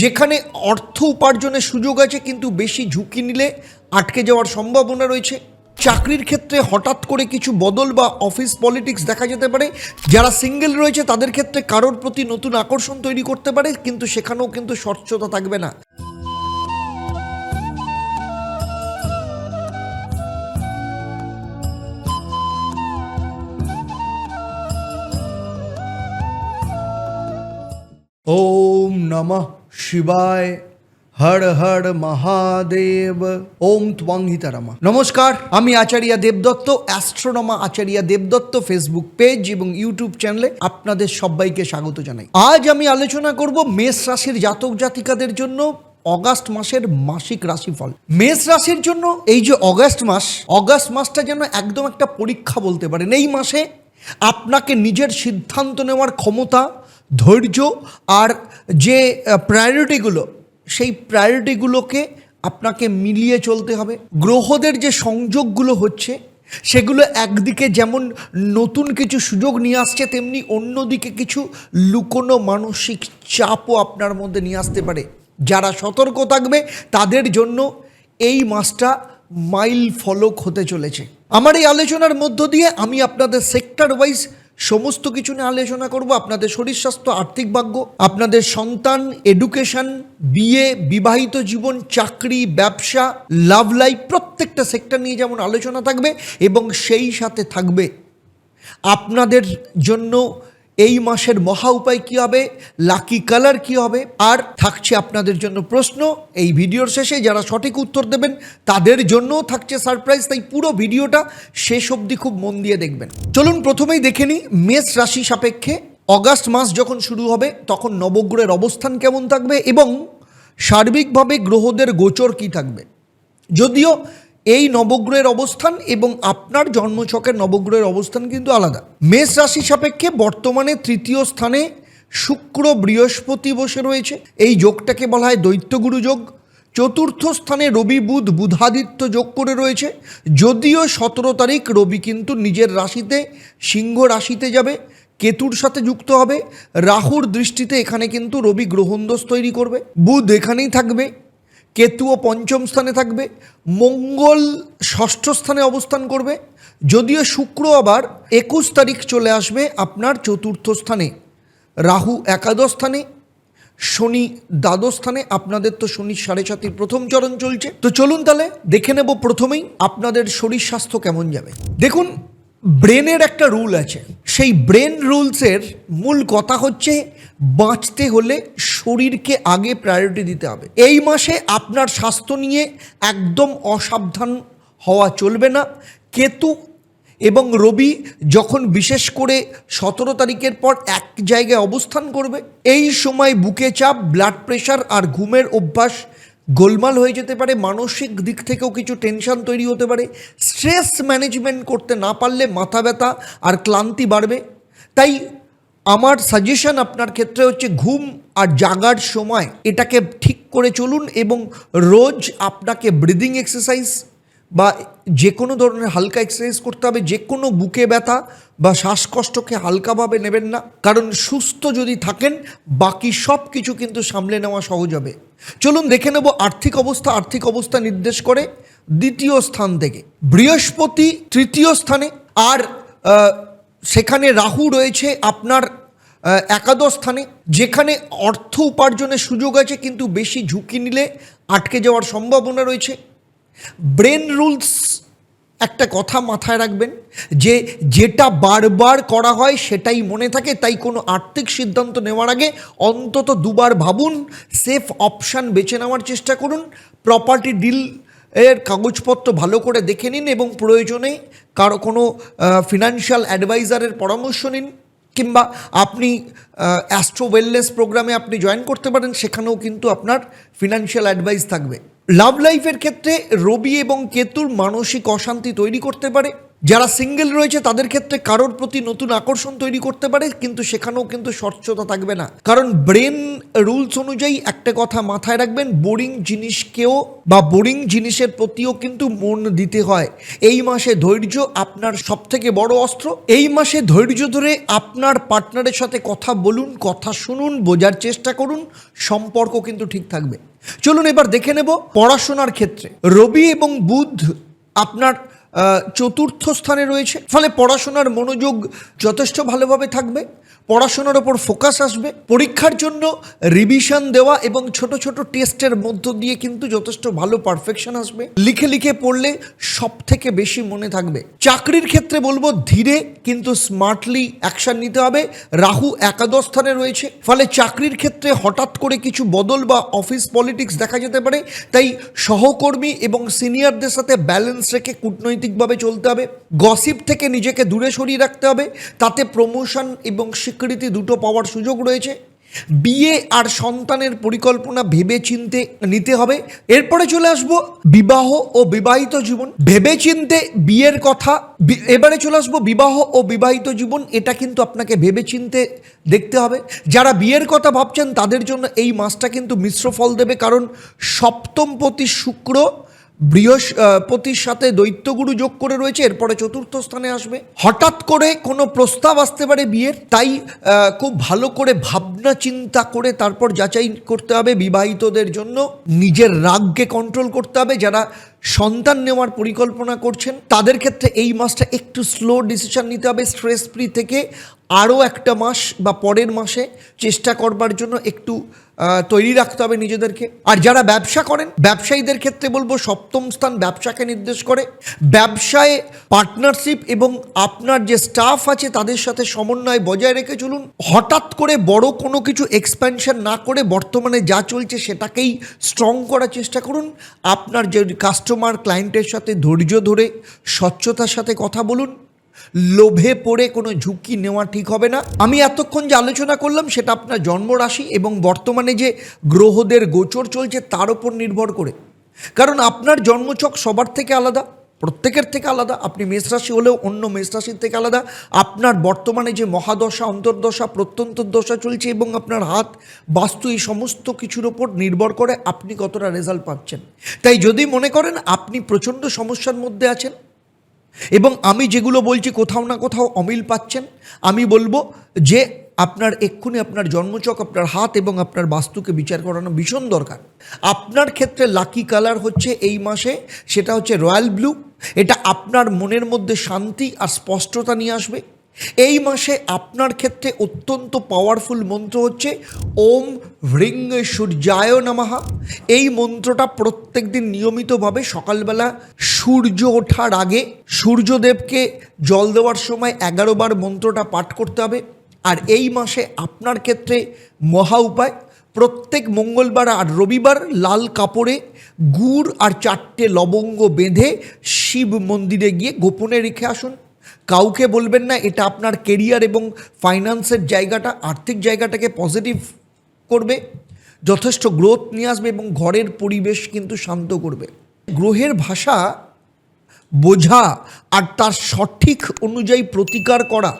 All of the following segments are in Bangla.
যেখানে অর্থ উপার্জনের সুযোগ আছে, কিন্তু বেশি ঝুঁকি নিলে আটকে যাওয়ার সম্ভাবনা রয়েছে। চাকরির ক্ষেত্রে হঠাৎ করে কিছু বদল বা অফিস পলিটিক্স দেখা যেতে পারে। যারা সিঙ্গেল রয়েছে, তাদের ক্ষেত্রে কারোর প্রতি নতুন আকর্ষণ তৈরি করতে পারে, কিন্তু সেখানেও কিন্তু স্বচ্ছতা থাকবে না। ওম নমঃ শিবায় হর হর মহাদেব। ওম ত্বংহিতারামা নমস্কার, আমি আচার্য দেবদত্ত, অ্যাস্ট্রোনমা আচার্য দেবদত্ত ফেসবুক পেজ এবং ইউটিউব চ্যানেলে আপনাদের সবাইকে স্বাগত জানাই। আজ আমি আলোচনা করব মেষ রাশির জাতক জাতিকাদের জন্য অগাস্ট মাসের মাসিক রাশিফল। মেষ রাশির জন্য এই যে অগাস্ট মাস, অগাস্ট মাসটা যেন একদম একটা পরীক্ষা বলতে পারেন। এই মাসে আপনাকে নিজের সিদ্ধান্ত নেওয়ার ক্ষমতা ধৈর্য আর যে প্রায়োরিটিগুলো সেই প্রায়োরিটিগুলোকে আপনাকে মিলিয়ে চলতে হবে। গ্রহদের যে সংযোগগুলো হচ্ছে, সেগুলো একদিকে যেমন নতুন কিছু সুযোগ নিয়ে আসছে, তেমনি অন্যদিকে কিছু লুকোনো মানসিক চাপও আপনার মধ্যে নিয়ে আসতে পারে। যারা সতর্ক থাকবে, তাদের জন্য এই মাসটা মাইল ফলক হতে চলেছে। আমার এই আলোচনার মধ্য দিয়ে আমি আপনাদের সেক্টর ওয়াইজ সমস্ত কিছু নিয়ে আলোচনা করব। আপনাদের শরীর স্বাস্থ্য, আর্থিক ভাগ্য, আপনাদের সন্তান এডুকেশন বিয়ে, বিবাহিত জীবন, চাকরি, ব্যবসা লাভ লাইফ প্রত্যেকটা সেক্টর নিয়ে যেমন আলোচনা থাকবে এবং সেই সাথে থাকবে। আপনাদের জন্য এই মাসের মহা উপায় কী হবে? লাকি কালার কী হবে? আর থাকছে আপনাদের জন্য প্রশ্ন। এই ভিডিওর শেষে যারা সঠিক উত্তর দেবেন, তাদের জন্যও থাকছে সারপ্রাইজ তাই পুরো ভিডিওটা শেষ অবধি খুব মন দিয়ে দেখবেন। চলুন প্রথমেই দেখে নিই মেষ রাশি সাপেক্ষে অগাস্ট মাস যখন শুরু হবে, তখন নবগ্রহের অবস্থান কেমন থাকবে এবং সার্বিকভাবে গ্রহদের গোচর কী থাকবে? যদিও এই নবগ্রহের অবস্থান এবং আপনার জন্মছকের নবগ্রহের অবস্থান কিন্তু আলাদা। মেষ রাশি সাপেক্ষে বর্তমানে তৃতীয় স্থানে শুক্র বৃহস্পতি বসে রয়েছে। এই যোগটাকে বলা হয় দৈত্যগুরু যোগ। চতুর্থ স্থানে রবি, বুধ, বুধাদিত্য যোগ করে রয়েছে। যদিও সতেরো তারিখ রবি কিন্তু নিজের রাশিতে, সিংহ রাশিতে যাবে। কেতুর সাথে যুক্ত হবে। রাহুর দৃষ্টিতে এখানে কিন্তু রবি গ্রহণদোষ তৈরি করবে। বুধ এখানেই থাকবে। কেতুও পঞ্চম স্থানে থাকবে, মঙ্গল ষষ্ঠ স্থানে অবস্থান করবে, যদিও শুক্র আবার একুশ তারিখ চলে আসবে আপনার চতুর্থ স্থানে। রাহু একাদশ স্থানে, শনি দ্বাদশ স্থানে, আপনাদের তো শনি সাড়ে সাতির প্রথম চরণ চলছে। তো চলুন তাহলে দেখে নেব প্রথমেই আপনাদের শরীর স্বাস্থ্য কেমন যাবে। দেখুন, ব্রেনের একটা রুল আছে। সেই ব্রেন রুলসের মূল কথা হচ্ছে বাঁচতে হলে শরীরকে আগে প্রায়োরিটি দিতে হবে। এই মাসে আপনার স্বাস্থ্য নিয়ে একদম অসাবধান হওয়া চলবে না। কেতু এবং রবি যখন বিশেষ করে সতেরো তারিখের পর এক জায়গায় অবস্থান করবে, এই সময় বুকে চাপ ব্লাড প্রেশার আর ঘুমের অভ্যাস গোলমাল হয়ে যেতে পারে। মানসিক দিক থেকেও কিছু টেনশন তৈরি হতে পারে। স্ট্রেস ম্যানেজমেন্ট করতে না পারলে মাথা ব্যথা আর ক্লান্তি বাড়বে। তাই আমার সাজেশন আপনার ক্ষেত্রে হচ্ছে ঘুম আর জাগার সময় এটাকে ঠিক করে চলুন এবং রোজ আপনাকে ব্রিদিং এক্সারসাইজ বা যে কোনো ধরনের হালকা এক্সারসাইজ করতে হবে, যে কোনো বুকে ব্যথা বা শ্বাসকষ্টকে হালকাভাবে নেবেন না। কারণ সুস্থ যদি থাকেন, বাকি সব কিছু কিন্তু সামলে নেওয়া সহজ হবে। চলুন দেখে নেব আর্থিক অবস্থা আর্থিক অবস্থা নির্দেশ করে দ্বিতীয় স্থান থেকে। বৃহস্পতি তৃতীয় স্থানে আর সেখানে রাহু রয়েছে আপনার একাদশ স্থানে, যেখানে অর্থ উপার্জনের সুযোগ আছে, কিন্তু বেশি ঝুঁকি নিলে আটকে যাওয়ার সম্ভাবনা রয়েছে। ব্রেন রুলস একটা কথা মাথায় রাখবেন, যে যেটা বারবার করা হয় সেটাই মনে থাকে, তাই কোনো আর্থিক সিদ্ধান্ত নেওয়ার আগে অন্তত দুবার ভাবুন, সেফ অপশান বেছে নেওয়ার চেষ্টা করুন, প্রপার্টি ডিল এর কাগজপত্র ভালো করে দেখে নিন এবং প্রয়োজনে কারও কোনো ফিনান্সিয়াল অ্যাডভাইজারের পরামর্শ নিন, কিংবা আপনি অ্যাস্ট্রো ওয়েলনেস প্রোগ্রামে আপনি জয়েন করতে পারেন, সেখানেও কিন্তু আপনার ফিনান্সিয়াল অ্যাডভাইস থাকবে। লাভ লাইফের ক্ষেত্রে রবি এবং কেতুর মানসিক অশান্তি তৈরি করতে পারে। যারা সিঙ্গেল রয়েছে, তাদের ক্ষেত্রে কারোর প্রতি নতুন আকর্ষণ তৈরি করতে পারে, কিন্তু সেখানেও কিন্তু স্বচ্ছতা থাকবে না। কারণ ব্রেন রুলস অনুযায়ী একটা কথা মাথায় রাখবেন বোরিং জিনিসকেও বা বোরিং জিনিসের প্রতিও কিন্তু মন দিতে হয়। এই মাসে ধৈর্য আপনার সব থেকে বড় অস্ত্র। এই মাসে ধৈর্য ধরে আপনার পার্টনারের সাথে কথা বলুন, কথা শুনুন, বোঝার চেষ্টা করুন, সম্পর্ক কিন্তু ঠিক থাকবে। চলুন এবার দেখে নেব পড়াশোনার ক্ষেত্রে। রবি এবং বুধ আপনার চতুর্থ স্থানে রয়েছে। ফলে পড়াশোনার মনোযোগ যথেষ্ট ভালোভাবে থাকবে। পড়াশোনার ওপর ফোকাস আসবে। পরীক্ষার জন্য রিভিশন দেওয়া এবং ছোট ছোট টেস্টের মধ্য দিয়ে কিন্তু যথেষ্ট ভালো পারফেকশন আসবে। লিখে লিখে পড়লে সব থেকে বেশি মনে থাকবে। চাকরির ক্ষেত্রে বলব ধীরে কিন্তু স্মার্টলি অ্যাকশন নিতে হবে। রাহু একাদশ স্থানে রয়েছে। ফলে চাকরির ক্ষেত্রে হঠাৎ করে কিছু বদল বা অফিস পলিটিক্স দেখা যেতে পারে। তাই সহকর্মী এবং সিনিয়রদের সাথে ব্যালেন্স রেখে কূটনৈতিকভাবে চলতে হবে। গসিপ থেকে নিজেকে দূরে সরিয়ে রাখতে হবে। তাতে প্রমোশন এবং স্বীকৃতি দুটো পাওয়ার সুযোগ রয়েছে। বিয়ে আর সন্তানের পরিকল্পনা ভেবে চিনতে নিতে হবে। এরপরে চলে আসব বিবাহ ও বিবাহিত জীবন। ভেবে চিনতে বিয়ের কথা এবারে চলে আসব বিবাহ ও বিবাহিত জীবন, এটা কিন্তু আপনাকে ভেবে চিনতে দেখতে হবে। যারা বিয়ের কথা ভাবছেন, তাদের জন্য এই মাসটা কিন্তু মিশ্র ফল দেবে। কারণ সপ্তমপতি শুক্র বৃহস্পতির সাথে দৈত্যগুরু যোগ করে রয়েছে, এরপরে চতুর্থ স্থানে আসবে। হঠাৎ করে কোনো প্রস্তাব আসতে পারে বিয়ের, তাই খুব ভালো করে ভাবনা চিন্তা করে তারপর যাচাই করতে হবে বিবাহিতদের জন্য। নিজের রাগকে কন্ট্রোল করতে হবে, যারা সন্তান নেওয়ার পরিকল্পনা করছেন। তাদের ক্ষেত্রে এই মাসটা একটু স্লো ডিসিশন নিতে হবে স্ট্রেস ফ্রি থেকে আরও একটা মাস বা পরের মাসে চেষ্টা করবার জন্য একটু তৈরি রাখতে হবে নিজেদেরকে। আর যারা ব্যবসা করেন, ব্যবসায়ীদের ক্ষেত্রে বলব সপ্তম স্থান ব্যবসাকে নির্দেশ করে। ব্যবসায় পার্টনারশিপ এবং আপনার যে স্টাফ আছে তাদের সাথে সমন্বয় বজায় রেখে চলুন। হঠাৎ করে বড় কোনো কিছু এক্সপ্যানশন না করে বর্তমানে যা চলছে সেটাকেই স্ট্রং করার চেষ্টা করুন। আপনার যে কাস্টমার ক্লায়েন্টের সাথে ধৈর্য ধরে, স্বচ্ছতার সাথে কথা বলুন। লোভে পড়ে কোনো ঝুঁকি নেওয়া ঠিক হবে না। আমি এতক্ষণ যে আলোচনা করলাম, সেটা আপনার জন্মরাশি এবং বর্তমানে যে গ্রহদের গোচর চলছে, তার উপর নির্ভর করে। কারণ আপনার জন্মচক সবার থেকে আলাদা। প্রত্যেকের থেকে আলাদা, আপনি মেষ রাশি হলেও অন্য মেষ রাশির থেকে আলাদা। আপনার বর্তমানে যে মহাদশা, অন্তর্দশা প্রত্যন্তর দশা চলছে এবং আপনার হাত, বাস্তু এই সমস্ত কিছুর ওপর নির্ভর করে আপনি কতটা রেজাল্ট পাচ্ছেন। তাই যদি মনে করেন আপনি প্রচণ্ড সমস্যার মধ্যে আছেন এবং আমি যেগুলো বলছি কোথাও না কোথাও অমিল পাচ্ছেন, আমি বলব যে আপনার এক্ষুনি আপনার জন্মচক, আপনার হাত এবং আপনার বাস্তুকে বিচার করানো ভীষণ দরকার। আপনার ক্ষেত্রে লাকি কালার হচ্ছে এই মাসে, সেটা হচ্ছে রয়্যাল ব্লু এটা আপনার মনের মধ্যে শান্তি আর স্পষ্টতা নিয়ে আসবে। এই মাসে আপনার ক্ষেত্রে অত্যন্ত পাওয়ারফুল মন্ত্র হচ্ছে, ওম হ্রিং সূর্যায় নমঃ। এই মন্ত্রটা প্রত্যেক দিন নিয়মিতভাবে সকালবেলা সূর্য ওঠার আগে সূর্যদেবকে জল দেওয়ার সময় এগারো বার মন্ত্রটা পাঠ করতে হবে। আর এই মাসে আপনার ক্ষেত্রে মহা উপায়, প্রত্যেক মঙ্গলবার আর রবিবার লাল কাপড়ে গুড় আর চারটে লবঙ্গ বেঁধে শিব মন্দিরে গিয়ে গোপনে রেখে আসুন। কাউকে বলবেন না, এটা আপনার কেরিয়ার এবং ফাইন্যান্সের জায়গাটা, আর্থিক জায়গাটাকে পজিটিভ করবে। যথেষ্ট গ্রোথ নিয়ে আসবে এবং ঘরের পরিবেশ কিন্তু শান্ত করবে। গ্রহের ভাষা বোঝা আর তার সঠিক অনুযায়ী প্রতিকার করা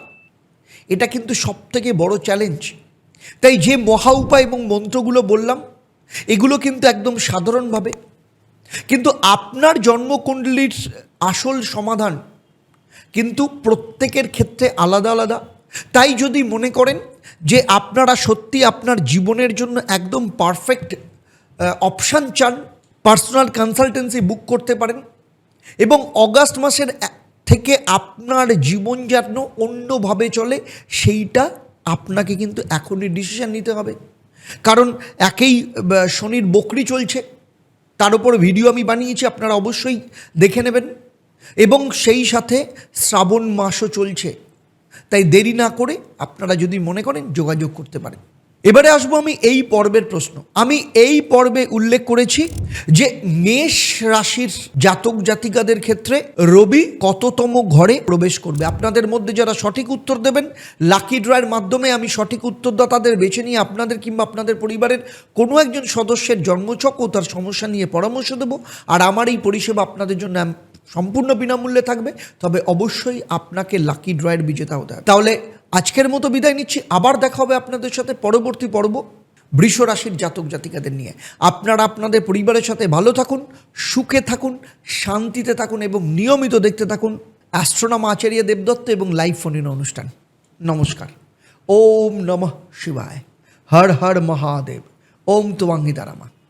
এটা কিন্তু সবথেকে বড় চ্যালেঞ্জ তাই যে মহা উপায় এবং মন্ত্রগুলো বললাম, এগুলো কিন্তু একদম সাধারণভাবে। কিন্তু আপনার জন্মকুণ্ডলীর আসল সমাধান কিন্তু প্রত্যেকের ক্ষেত্রে আলাদা আলাদা। তাই যদি মনে করেন যে আপনারা সত্যি আপনার জীবনের জন্য একদম পারফেক্ট অপশান চান পার্সোনাল কনসালটেন্সি বুক করতে পারেন এবং অগাস্ট মাসের থেকে আপনার জীবন যেন অন্যভাবে চলে, সেইটা আপনাকে কিন্তু এখনই ডিসিশন নিতে হবে। কারণ একেই শনির বকরি চলছে। তার উপর ভিডিও আমি বানিয়েছি, আপনারা অবশ্যই দেখে নেবেন। এবং সেই সাথে শ্রাবণ মাসও চলছে। তাই দেরি না করে আপনারা যদি মনে করেন যোগাযোগ করতে পারেন। এবারে আসব আমি এই পর্বের প্রশ্ন। আমি এই পর্বে উল্লেখ করেছি যে মেষ রাশির জাতক জাতিকাদের ক্ষেত্রে রবি কততম ঘরে প্রবেশ করবে। আপনাদের মধ্যে যারা সঠিক উত্তর দেবেন লাকি ড্রয়ের মাধ্যমে আমি সঠিক উত্তরদাতাদের বেছে নিয়ে আপনাদের কিংবা আপনাদের পরিবারের কোনো একজন সদস্যের জন্মছক ও তার সমস্যা নিয়ে পরামর্শ দেব। আর আমার এই পরিষেবা আপনাদের জন্য সম্পূর্ণ বিনামূল্যে থাকবে। তবে অবশ্যই আপনাকে লাকি ড্রয়ের বিজেতা হতে হবে। তাহলে আজকের মতো বিদায় নিচ্ছি। আবার দেখা হবে আপনাদের সাথে পরবর্তী পর্ব বৃষ রাশির জাতক জাতিকাদের নিয়ে। আপনারা আপনাদের পরিবারের সাথে ভালো থাকুন, সুখে থাকুন, শান্তিতে থাকুন এবং নিয়মিত দেখতে থাকুন অ্যাস্ট্রোনমা আচার্য দেবদত্ত এবং লাইভ ফোনের অনুষ্ঠান। নমস্কার। ওম নমঃ শিবায়। হর হর মহাদেব। ওম তোয়াঙ্গিতারামা